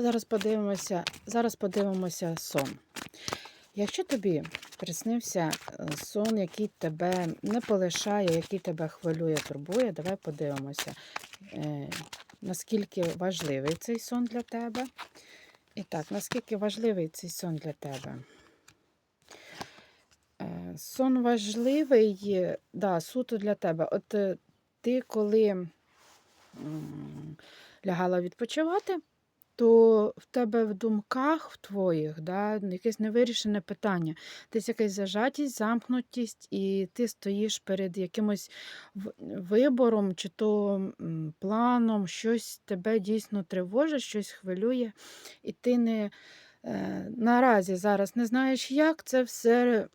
Зараз подивимося, зараз подивимося сон. Якщо тобі приснився е, сон, який тебе не полишає, який тебе хвилює, турбує, давай подивимося, е, наскільки важливий цей сон для тебе. І так, наскільки важливий цей сон для тебе? Е, Сон важливий, да, суто для тебе. От ти коли лягала відпочивати, то в тебе в думках в твоїх да, якесь невирішене питання, десь якась зажатість, замкнутість, і ти стоїш перед якимось вибором чи то планом, щось тебе дійсно тривожить, щось хвилює, і ти не е, наразі зараз не знаєш, як це все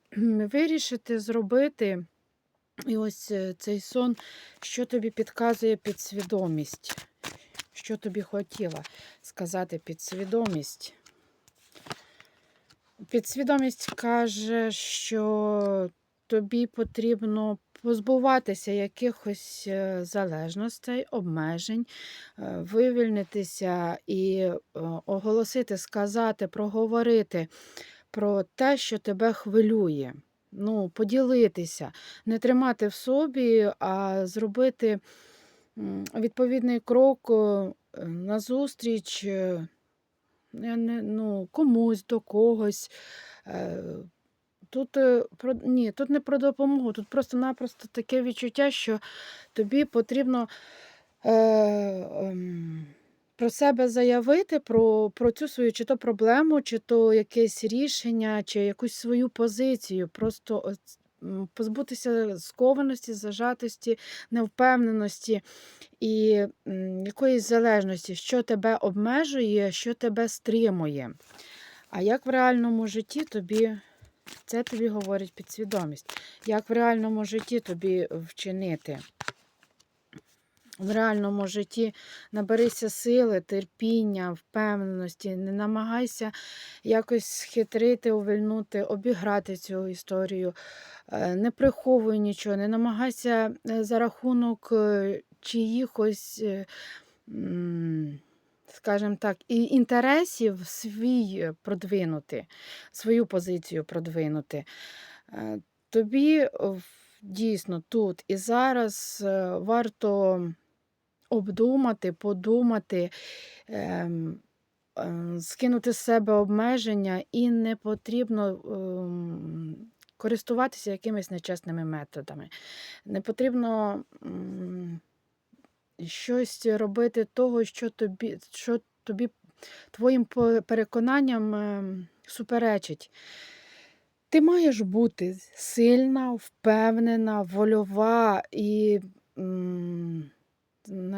вирішити, зробити. І ось е, цей сон, що тобі підказує підсвідомість, що тобі хотіла сказати підсвідомість. Підсвідомість каже, що тобі потрібно позбуватися якихось е, залежностей, обмежень, е, вивільнитися і е, оголосити, сказати, проговорити про те, що тебе хвилює. Ну, поділитися, не тримати в собі, а зробити відповідний крок е, назустріч е, ну, комусь до когось. Е, Тут, ні, тут не про допомогу, тут просто-напросто таке відчуття, що тобі потрібно ем, про себе заявити, про, про цю свою чи то проблему, чи то якесь рішення, чи якусь свою позицію. Просто позбутися скованості, зажатості, невпевненості і якоїсь залежності, що тебе обмежує, що тебе стримує. А як в реальному житті тобі це тобі говорить підсвідомість. Як в реальному житті тобі вчинити? В реальному житті. Наберися сили, терпіння, впевненості, не намагайся якось схитрити, увильнути, обіграти цю історію, Е, не приховуй нічого, не намагайся е, за рахунок е, чиїхось, скажімо так, і інтересів свій продвинути, свою позицію продвинути. Тобі дійсно тут і зараз варто обдумати, подумати, ем, е, скинути з себе обмеження, і не потрібно ем, користуватися якимись нечесними методами. Не потрібно щось робити того, що тобі, що тобі твоїм переконанням ем, суперечить. Ти маєш бути сильна, впевнена, вольова і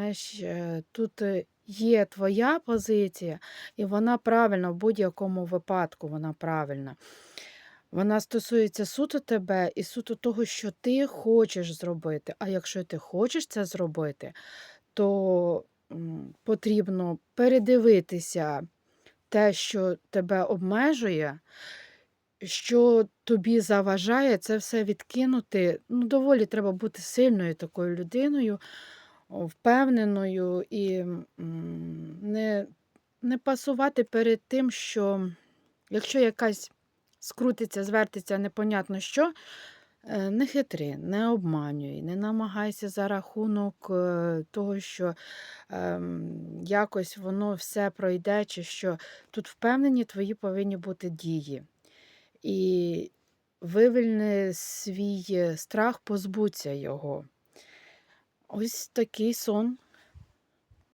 знаєш, е, тут е, є твоя позиція, і вона правильна в будь-якому випадку, вона правильна. Вона стосується суто тебе і суто того, що ти хочеш зробити. А якщо ти хочеш це зробити, то потрібно передивитися те, що тебе обмежує, що тобі заважає, це все відкинути. Ну, доволі треба бути сильною такою людиною, впевненою і не, не пасувати перед тим, що якщо якась скрутиться, звертиться непонятно що, е, не хитри, не обманюй, не намагайся за рахунок е, того, що ем, якось воно все пройде, чи що тут впевнені твої повинні бути дії. І вивільни свій е, страх, позбудься його. Ось такий сон